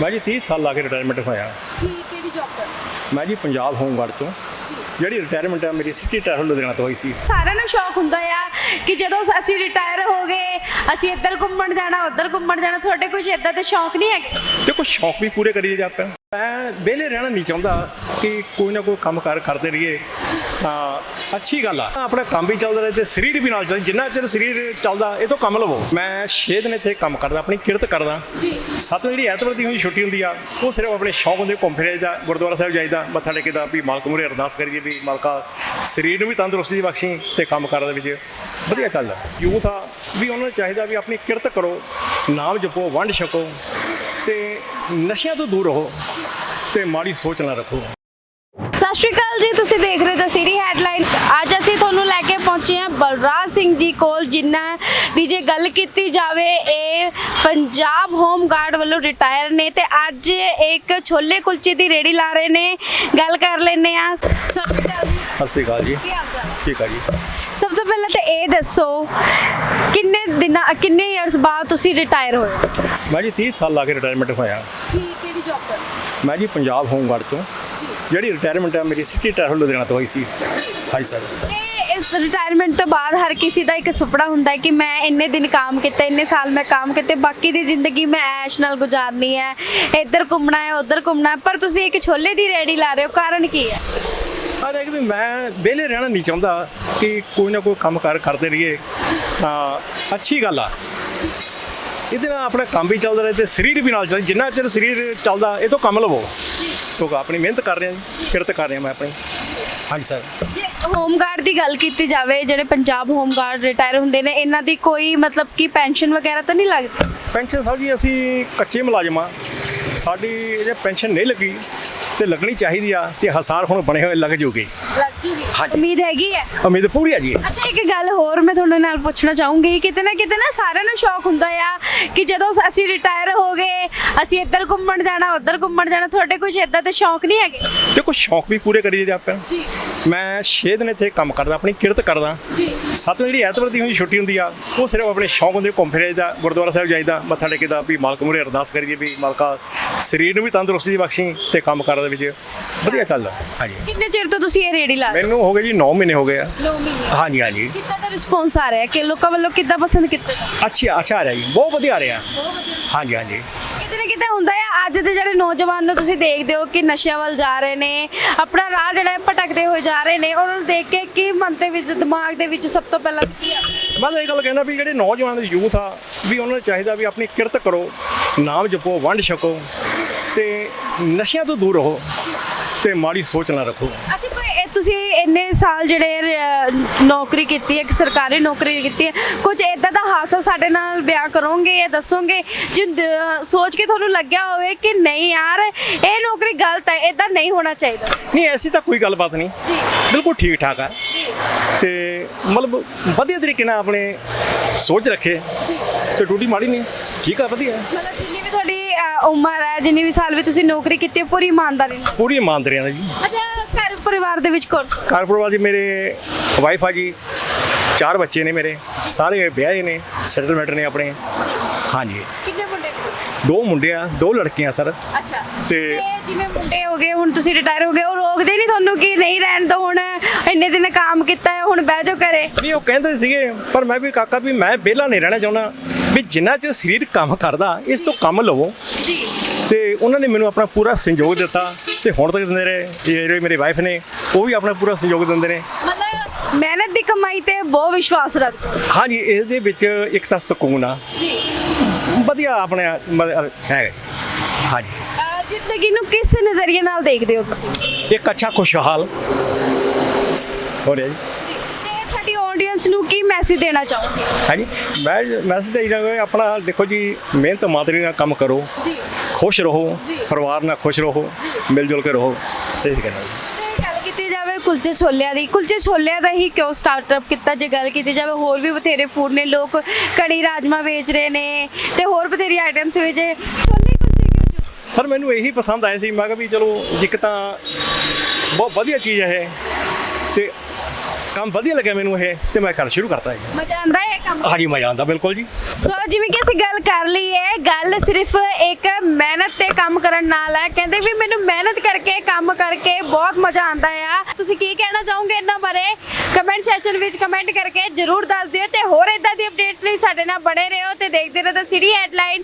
ਮੈਂ ਜੀ 30 ਸਾਲ ਲਾ ਕੇ ਰਿਟਾਇਰਮੈਂਟ ਹੋਇਆ। ਕੀ ਕਿਹੜੀ ਜੌਬ ਕਰਦੇ ਮੈਂ ਜੀ ਪੰਜਾਬ ਹੋਮਗਾਰਡ ਤੋਂ। ਜੀ। ਜਿਹੜੀ ਰਿਟਾਇਰਮੈਂਟ ਹੈ ਮੇਰੀ ਸਿਟੀ ਟੈਰਲ ਲੁਧਿਆਣਾ ਤੋਂ ਹੋਈ ਸੀ। ਸਾਰਿਆਂ ਨੂੰ ਸ਼ੌਕ ਹੁੰਦਾ ਆ ਕਿ ਜਦੋਂ ਅਸੀਂ ਰਿਟਾਇਰ ਹੋ ਗਏ ਅਸੀਂ ਇੱਧਰ ਘੁੰਮਣ ਜਾਣਾ ਉੱਧਰ ਘੁੰਮਣ ਜਾਣਾ ਤੁਹਾਡੇ ਕੁਝ ਇਦਾਂ ਦੇ ਸ਼ੌਕ ਨਹੀਂ ਹੈਗੇ? ਦੇਖੋ ਸ਼ੌਕ ਵੀ ਪੂਰੇ ਕਰੀਏ ਜਾਂ ਆਪਾਂ। ਮੈਂ ਵਿਹਲੇ ਰਹਿਣਾ ਨਹੀਂ ਚਾਹੁੰਦਾ ਕਿ ਕੋਈ ਨਾ ਕੋਈ ਕੰਮ ਕਾਰ ਕਰਦੇ ਰਹੀਏ। ਤਾਂ ਅੱਛੀ ਗੱਲ ਆ। ਆਪਣਾ ਕੰਮ ਵੀ ਚੱਲਦਾ ਰਹੇ ਤੇ ਸਰੀਰ ਵੀ ਨਾਲ ਚੱਲਦਾ ਜਿੰਨਾ ਚਿਰ ਸਰੀਰ ਚੱਲਦਾ ਇਹ ਤੋਂ ਕੰਮ ਲਵੋ। ਮੈਂ 6 ਦਿਨ ਇੱਥੇ ਕੰਮ ਕਰਦਾ ਆਪਣੀ ਕਿਰਤ ਕਰਦਾ। ਜੀ। ਸੱਤ ਜਿਹੜੀ ਐਤਵਾਰ ਦੀ ਹੋਈ ਛੁੱਟੀ ਹੁੰਦੀ ਆ ਉਹ ਸਿਰਫ ਆਪਣੇ ਸ਼ੌਕ ਹੁੰਦੇ ਘੁੰਮ ਫਿਰੇ ਦਾ ਗੁਰਦੁਆਰਾ ਸਾਹਿਬ ਜਾਈਦਾ ਮੱਥਾ ਟੇਕੀਦਾ ਵੀ ਮਾਲਕ ਮੂਹਰੇ ਅਰਦਾਸ ਕਰੀਏ ਵੀ ਮਾਲਕਾ ਸਰੀਰ ਨੂੰ ਵੀ ਤੰਦਰੁਸਤੀ ਬਖਸ਼ੀ ਤੇ ਕੰਮ ਕਾਰ ਦੇ ਵਿੱਚ। ਵਧੀਆ ਚੱਲਦਾ ਯੂਥ ਆ ਵੀ ਉਹਨਾਂ ਨੂੰ ਚਾਹੀਦਾ ਵੀ ਆਪਣੀ ਕਿਰਤ ਕਰੋ ਨਾਮ ਜਪੋ ਵੰਡ ਛਕੋ ਤੇ ਨਸ਼ਿਆਂ ਤੋਂ ਦੂਰ ਰਹੋ ਤੇ ਮਾੜੀ ਸੋਚ ਨਾ ਰੱਖੋ। ਸਤਿ ਸ਼੍ਰੀ ਅਕਾਲ ਜੀ ਤੁਸੀਂ ਦੇਖ ਰਹੇ ਹੋ ਸਿਟੀ ਹੈਡਲਾਈਨ। ਅੱਜ ਅਸੀਂ ਤੁਹਾਨੂੰ ਲੈ ਕੇ ਪਹੁੰਚੇ ਹਾਂ ਬਲਰਾਜ ਸਿੰਘ ਜੀ ਕੋਲ ਜਿਨ੍ਹਾਂ ਦੀ ਜੇ ਗੱਲ ਕੀਤੀ ਜਾਵੇ ਇਹ ਪੰਜਾਬ ਹੋਮ ਗਾਰਡ ਵੱਲੋਂ ਰਿਟਾਇਰ ਨੇ ਤੇ ਅੱਜ ਇੱਕ ਛੋਲੇ ਕੁਲਚੇ ਦੀ ਰੇੜੀ ਲਾ ਰਹੇ ਨੇ। ਗੱਲ ਕਰ ਲੈਨੇ ਆ ਸਤਿ ਸ਼੍ਰੀ ਅਕਾਲ ਜੀ। ਸਤਿ ਸ਼੍ਰੀ ਅਕਾਲ ਜੀ। ਕੀ ਹਾਲ ਚਾਲ? ਠੀਕ ਆ ਜੀ। ਸਭ ਤੋਂ ਪਹਿਲਾਂ ਤਾਂ ਇਹ ਦੱਸੋ ਕਿੰਨੇ ਦਿਨਾਂ ਕਿੰਨੇ ਇਅਰਸ ਬਾਅਦ ਤੁਸੀਂ ਰਿਟਾਇਰ ਹੋਏ ਮੈਂ ਜੀ 30 ਸਾਲ ਲਾ ਕੇ ਰਿਟਾਇਰਮੈਂਟ ਹੋਇਆ। ਕੀ ਕਿਹੜੀ ਜੌਬ ਕਰਦੇ ਮੈਂ ਜੀ ਪੰਜਾਬ ਹੋਮਗਾਰਡ ਤੋਂ। ਜੀ। ਜਿਹੜੀ ਰਿਟਾਇਰਮੈਂਟ ਹੈ ਮੇਰੀ ਸਿਟੀ ਟੈਰਲ ਲੁਧਿਆਣਾ ਤੋਂ ਹੋਈ ਸੀ। ਹਾਂਜੀ ਸਰ। ਤੇ ਇਸ ਰਿਟਾਇਰਮੈਂਟ ਤੋਂ ਬਾਅਦ ਹਰ ਕਿਸੇ ਦਾ ਇੱਕ ਸੁਪਨਾ ਹੁੰਦਾ ਹੈ ਕਿ ਮੈਂ ਇੰਨੇ ਦਿਨ ਕੰਮ ਕੀਤਾ ਇੰਨੇ ਸਾਲ ਮੈਂ ਕੰਮ ਕੀਤੇ ਬਾਕੀ ਦੀ ਜ਼ਿੰਦਗੀ ਮੈਂ ਐਸ਼ ਨਾਲ ਗੁਜ਼ਾਰਨੀ ਹੈ ਇੱਧਰ ਘੁੰਮਣਾ ਹੈ ਉੱਧਰ ਘੁੰਮਣਾ ਹੈ ਪਰ ਤੁਸੀਂ ਇੱਕ ਛੋਲੇ ਦੀ ਰੇੜੀ ਲਾ ਰਹੇ ਹੋ ਕਾਰਨ ਕੀ ਹੈ? ਪਰ ਇਹ ਵੀ ਮੈਂ ਵਿਹਲੇ ਰਹਿਣਾ ਨਹੀਂ ਚਾਹੁੰਦਾ ਕਿ ਕੋਈ ਨਾ ਕੋਈ ਕੰਮ ਕਾਰ ਕਰਦੇ ਰਹੀਏ। ਤਾਂ ਅੱਛੀ ਗੱਲ ਆ। ਇਹਦੇ ਨਾਲ ਆਪਣਾ ਕੰਮ ਵੀ ਚੱਲਦਾ ਰਹੇ ਤੇ ਸਰੀਰ ਵੀ ਨਾਲ ਚੱਲਦਾ ਜਿੰਨਾ ਚਿਰ ਸਰੀਰ ਚੱਲਦਾ ਇਹ ਤੋਂ ਕੰਮ ਲਵੋ। ਕਿਉਂਕਿ ਆਪਣੀ ਮਿਹਨਤ ਕਰ ਰਿਹਾ ਜੀ ਕਿਰਤ ਕਰ ਰਿਹਾ ਮੈਂ ਆਪਣੀ। ਹਾਂਜੀ ਸਰ। ਜੇ ਹੋਮਗਾਰਡ ਦੀ ਗੱਲ ਕੀਤੀ ਜਾਵੇ ਜਿਹੜੇ ਪੰਜਾਬ ਹੋਮਗਾਰਡ ਰਿਟਾਇਰ ਹੁੰਦੇ ਨੇ ਇਹਨਾਂ ਦੀ ਕੋਈ ਮਤਲਬ ਕਿ ਪੈਨਸ਼ਨ ਵਗੈਰਾ ਤਾਂ ਨਹੀਂ ਲੱਗਦੀ ਪੈਨਸ਼ਨ ਸਾਹਿਬ ਜੀ ਅਸੀਂ ਕੱਚੇ ਮੁਲਾਜ਼ਮ ਆ। ਸਾਡੀ ਜੇ ਪੈਨਸ਼ਨ ਨਹੀਂ ਲੱਗੀ ਤੇ ਲੱਗਣੀ ਚਾਹੀਦੀ ਆ ਤੇ ਹਸਾਰ ਹੁਣ ਬਣੇ ਹੋਏ ਲੱਗ ਜੂਗੀ। ਲੱਗ ਜੂਗੀ ਹਾਂਜੀ। ਉਮੀਦ ਹੈਗੀ ਹੈ। ਉਮੀਦ ਪੂਰੀ ਆ ਜੀ। ਅੱਛਾ ਇੱਕ ਗੱਲ ਹੋਰ ਮੈਂ ਤੁਹਾਡੇ ਨਾਲ ਪੁੱਛਣਾ ਚਾਹੂੰਗੀ। ਕਿਤੇ ਨਾ ਕਿਤੇ ਨਾ ਸਾਰਿਆਂ ਨੂੰ ਸ਼ੌਕ ਹੁੰਦਾ ਆ ਕਿ ਜਦੋਂ ਅਸੀਂ ਰਿਟਾਇਰ ਹੋ ਗਏ ਅਸੀਂ ਇੱਧਰ ਘੁੰਮਣ ਜਾਣਾ ਉੱਧਰ ਘੁੰਮਣ ਜਾਣਾ ਤੁਹਾਡੇ ਕੁਝ ਇਦਾਂ ਦੇ ਸ਼ੌਕ ਨਹੀਂ ਹੈਗੇ? ਦੇਖੋ ਸ਼ੌਕ ਵੀ ਪੂਰੇ ਕਰੀਏ ਜੇ ਆਪਾਂ। ਜੀ। ਮੈਂ 6 ਦਿਨ ਇੱਥੇ ਕੰਮ ਕਰਦਾ ਆਪਣੀ ਕਿਰਤ ਕਰਦਾ। ਜੀ। ਸੱਤ ਜਿਹੜੀ ਐਤਵਾਰ ਦੀ ਹੋਈ ਛੁੱਟੀ ਹੁੰਦੀ ਆ ਉਹ ਸਿਰਫ ਆਪਣੇ ਸ਼ੌਕ ਹੁੰਦੇ ਘੁੰਮ ਫਿਰੇ ਦਾ ਗੁਰਦੁਆਰਾ ਸਾਹਿਬ ਜਾਈਦਾ ਮੱਥਾ ਟੇਕੀਦਾ ਵੀ ਮਾਲਕ ਮੂਹਰੇ ਅਰਦਾਸ ਕਰੀਏ ਵੀ ਮਾਲਕਾ ਸਰੀਰ ਨੂੰ ਵੀ ਤੰਦਰੁਸਤੀ ਬਖਸ਼ੀ ਤੇ ਕੰਮ ਕਾਰ ਦੇ ਵਿੱਚ। ਵਧੀਆ ਚੱਲਦਾ। ਹਾਂਜੀ। ਕਿੰਨੇ ਚਿਰ ਤੋਂ ਤੁਸੀਂ ਇਹ ਰੇੜੀ ਲਾ ਮੈਨੂੰ ਹੋ ਗਏ ਜੀ 9 ਮਹੀਨੇ ਹੋ ਗਏ ਆ। ਹੋ 9 ਮਹੀਨੇ। ਹਾਂਜੀ ਹਾਂਜੀ। ਕਿੱਦਾਂ ਦਾ ਰਿਸਪੌਂਸ ਆ ਰਿਹਾ ਕਿ ਲੋਕਾਂ ਵੱਲੋਂ ਕਿੱਦਾਂ ਪਸੰਦ ਕੀਤਾ ਜਾ ਅੱਛੀ ਅੱਛਾ ਆ ਰਿਹਾ ਜੀ। ਬਹੁਤ ਵਧੀਆ ਆ ਰਿਹਾ। ਬਹੁਤ ਵਧੀਆ। ਹਾਂਜੀ ਹਾਂਜੀ। ਕਿਤੇ ਨਾ ਕਿਤੇ ਹੁੰਦਾ ਹੈ ਅੱਜ ਦੇ ਜਿਹੜੇ ਨੌਜਵਾਨ ਨੂੰ ਤੁਸੀਂ ਦੇਖਦੇ ਹੋ ਕਿ ਨਸ਼ਿਆਂ ਵੱਲ ਜਾ ਰਹੇ ਨੇ ਆਪਣਾ ਰਾਹ ਜਿਹੜਾ ਹੈ ਭਟਕਦੇ ਹੋਏ ਜਾ ਰਹੇ ਨੇ ਉਹਨਾਂ ਨੂੰ ਦੇਖ ਕੇ ਕੀ ਮਨ ਦੇ ਵਿੱਚ ਦਿਮਾਗ ਦੇ ਵਿੱਚ ਸਭ ਤੋਂ ਪਹਿਲਾਂ ਕੀ ਆ? ਮੈਂ ਤਾਂ ਇਹ ਗੱਲ ਕਹਿੰਦਾ ਵੀ ਜਿਹੜੇ ਨੌਜਵਾਨ ਦੇ ਯੂਥ ਆ ਵੀ ਉਹਨਾਂ ਨੂੰ ਚਾਹੀਦਾ ਵੀ ਆਪਣੀ ਕਿਰਤ ਕਰੋ ਨਾਮ ਜਪੋ ਵੰਡ ਛਕੋ ਤੇ ਨਸ਼ਿਆਂ ਤੋਂ ਦੂਰ ਰਹੋ ਤੇ ਮਾੜੀ ਸੋਚ ਨਾ ਰੱਖੋ। ਤੁਸੀਂ ਇੰਨੇ ਸਾਲ ਜਿਹੜੇ ਅਹ, ਨੌਕਰੀ ਕੀਤੀ ਹੈ ਇੱਕ ਸਰਕਾਰੀ ਨੌਕਰੀ ਕੀਤੀ ਹੈ ਕੁਝ ਇਦਾਂ ਦਾ ਹਾਦਸਾ ਸਾਡੇ ਨਾਲ ਬਿਆਨ ਕਰੋਗੇ ਜਾਂ ਦੱਸੋਗੇ ਜੋ ਸੋਚ ਕੇ ਤੁਹਾਨੂੰ ਲੱਗਿਆ ਹੋਵੇ ਕਿ ਨਹੀਂ ਯਾਰ ਇਹ ਨੌਕਰੀ ਗਲਤ ਹੈ ਇਦਾਂ ਨਹੀਂ ਹੋਣਾ ਚਾਹੀਦਾ। ਨਹੀਂ ਐਸੀ ਤਾਂ ਕੋਈ ਗੱਲਬਾਤ ਨਹੀਂ। ਜੀ। ਬਿਲਕੁਲ ਠੀਕ ਠਾਕ ਆ ਤੇ ਮਤਲਬ ਵਧੀਆ ਤਰੀਕੇ ਨਾਲ ਆਪਣੇ ਸੋਚ ਰੱਖੇ। ਜੀ। ਤੇ ਟੂਟੀ ਮਾੜੀ ਨਹੀਂ ਠੀਕ ਆ ਵਧੀਆ। ਮਤਲਬ ਜਿੰਨੀ ਵੀ ਤੁਹਾਡੀ ਅਹ, ਉਮਰ ਹੈ ਜਿੰਨੀ ਵੀ ਸਾਲ ਵੀ ਤੁਸੀਂ ਨੌਕਰੀ ਕੀਤੀ ਹੈ ਪੂਰੀ ਇਮਾਨਦਾਰੀ ਨਾਲ। ਪੂਰੀ ਇਮਾਨਦਾਰੀ ਨਾਲ ਜੀ। ਅੱਛਾ ਪਰਿਵਾਰ ਦੇ ਵਿੱਚ ਕੌਣ? ਘਰ ਪਰਿਵਾਰ ਜੀ ਮੇਰੇ ਵਾਈਫ ਆ ਜੀ ਚਾਰ ਬੱਚੇ ਨੇ ਮੇਰੇ ਸਾਰੇ ਵਿਆਹੇ ਨੇ ਸੈਟਲਮੈਂਟ ਨੇ ਆਪਣੇ। ਹਾਂਜੀ। ਕਿੰਨੇ ਮੁੰਡੇ ਨੇ? ਦੋ ਮੁੰਡੇ ਆ ਦੋ ਲੜਕੀਆਂ ਸਰ। ਅੱਛਾ। ਤੇ- ਜਿਵੇਂ ਮੁੰਡੇ ਹੋ ਗਏ ਹੁਣ ਤੁਸੀਂ ਰਿਟਾਇਰ ਹੋ ਗਏ ਉਹ ਰੋਕਦੇ ਨਹੀਂ ਤੁਹਾਨੂੰ ਕਿ ਨਹੀਂ ਰਹਿਣ ਦੋ ਹੁਣ ਇੰਨੇ ਦਿਨ ਕੰਮ ਕੀਤਾ ਹੈ ਹੁਣ ਬਹਿ ਜਾਓ ਘਰੇ? ਨਹੀਂ ਉਹ ਕਹਿੰਦੇ ਸੀਗੇ ਪਰ ਮੈਂ ਵੀ ਕਾਕਾ ਵੀ ਮੈਂ ਵਿਹਲਾ ਨਹੀਂ ਰਹਿਣਾ ਚਾਹੁੰਦਾ ਵੀ ਜਿੰਨਾ ਚਿਰ ਸਰੀਰ ਕੰਮ ਕਰਦਾ ਇਸ ਤੋਂ ਕੰਮ ਲਵੋ। ਜੀ। ਤੇ ਉਹਨਾਂ ਨੇ ਮੈਨੂੰ ਆਪਣਾ ਪੂਰਾ ਸਹਿਯੋਗ ਦਿੱਤਾ ਤੇ ਹੁਣ ਤੱਕ ਦਿੰਦੇ ਰਹੇ। ਇਹ ਜਿਹੜੇ ਮੇਰੇ ਵਾਈਫ ਨੇ ਉਹ ਵੀ ਆਪਣਾ ਪੂਰਾ ਸਹਿਯੋਗ ਦਿੰਦੇ ਨੇ। ਮਤਲਬ ਮਿਹਨਤ ਦੀ ਕਮਾਈ ਤੇ ਬਹੁਤ ਵਿਸ਼ਵਾਸ ਰੱਖਦੇ। ਹਾਂਜੀ ਇਸ ਦੇ ਵਿੱਚ ਇੱਕ ਤਾਂ ਸਕੂਨ ਆ। ਜੀ। ਵਧੀਆ ਆਪਣੇ ਹੈ ਹਾਂਜੀ। ਜ਼ਿੰਦਗੀ ਨੂੰ ਕਿਸ ਨਜ਼ਰੀਏ ਨਾਲ ਦੇਖਦੇ ਹੋ ਤੁਸੀਂ? ਇੱਕ ਅੱਛਾ ਖੁਸ਼ਹਾਲ। ਹੋ ਰਿਹਾ ਜੀ। ਆਡੀਅנס ਨੂੰ ਕੀ ਮੈਸੇਜ ਦੇਣਾ ਚਾਹੋਗੇ ਹਾਂਜੀ ਮੈਂ ਮੈਸੇਜ ਇਹ ਜਾਗਾ ਆਪਣਾ ਦੇਖੋ ਜੀ ਮਿਹਨਤ ਮਾਤਰੀ ਨਾਲ ਕੰਮ ਕਰੋ ਜੀ ਖੁਸ਼ ਰਹੋ ਜੀ। ਪਰਿਵਾਰ ਨਾਲ ਖੁਸ਼ ਰਹੋ ਜੀ। ਮਿਲ ਜੁਲ ਕੇ ਰਹੋ ਇਹ ਕਹਿਣਾ ਕੀਤੀ ਜਾਵੇ ਕੁਲਚੇ ਛੋਲਿਆਂ ਦੀ ਕੁਲਚੇ ਛੋਲਿਆਂ ਦਾ ਹੀ ਕਿਉਂ ਸਟਾਰਟਅਪ ਕੀਤਾ ਜੇ ਗੱਲ ਕੀਤੀ ਜਾਵੇ ਹੋਰ ਵੀ ਬਥੇਰੇ ਫੂਡ ਨੇ ਲੋਕ ਕੜੀ ਰਾਜਮਾ ਵੇਚ ਰਹੇ ਨੇ ਤੇ ਹੋਰ ਬਥੇਰੀ ਆਈਟਮਸ ਵੇਚ ਛੋਲੇ ਕੁਲਚੇ ਕਿਉਂ? ਸਰ ਮੈਨੂੰ ਇਹੀ ਪਸੰਦ ਆਇਆ ਸੀ ਮੈਂ ਕਿਹਾ ਵੀ ਚਲੋ ਇੱਕ ਤਾਂ ਬਹੁਤ ਵਧੀਆ ਚੀਜ਼ ਹੈ ਇਹ ਤੇ ਕੰਮ ਵਧੀਆ ਲੱਗਿਆ ਮੈਨੂੰ ਇਹ ਤੇ ਮੈਂ ਕਰ ਸ਼ੁਰੂ ਕਰਤਾ ਜੀ ਮਜ਼ਾ ਆਂਦਾ ਹੈ ਕੰਮ? ਹਾਂਜੀ ਮਜ਼ਾ ਆਉਂਦਾ ਬਿਲਕੁਲ ਜੀ। ਸੋ ਜਿਵੇਂ ਕਿ ਅਸੀਂ ਗੱਲ ਕਰ ਲਈ ਹੈ ਗੱਲ ਸਿਰਫ ਇੱਕ ਮਿਹਨਤ ਤੇ ਕੰਮ ਕਰਨ ਨਾਲ ਹੈ। ਕਹਿੰਦੇ ਵੀ ਮੈਨੂੰ ਮਿਹਨਤ ਕਰਕੇ ਕੰਮ ਕਰਕੇ ਬਹੁਤ ਮਜ਼ਾ ਆਉਂਦਾ ਆ। ਤੁਸੀਂ ਕੀ ਕਹਿਣਾ ਚਾਹੋਗੇ ਇਹਨਾਂ ਬਾਰੇ? ਕਮੈਂਟ ਸੈਕਸ਼ਨ ਵਿੱਚ ਕਮੈਂਟ ਕਰਕੇ ਜਰੂਰ ਦੱਸ ਦਿਓ ਤੇ ਹੋਰ ਇਦਾਂ ਦੀ ਅਪਡੇਟਸ ਲਈ ਸਾਡੇ ਨਾਲ ਬਣੇ ਰਹੋ ਤੇ ਦੇਖਦੇ ਰਹੋ ਤਾਂ ਸਿਟੀ ਹੈਡਲਾਈਨ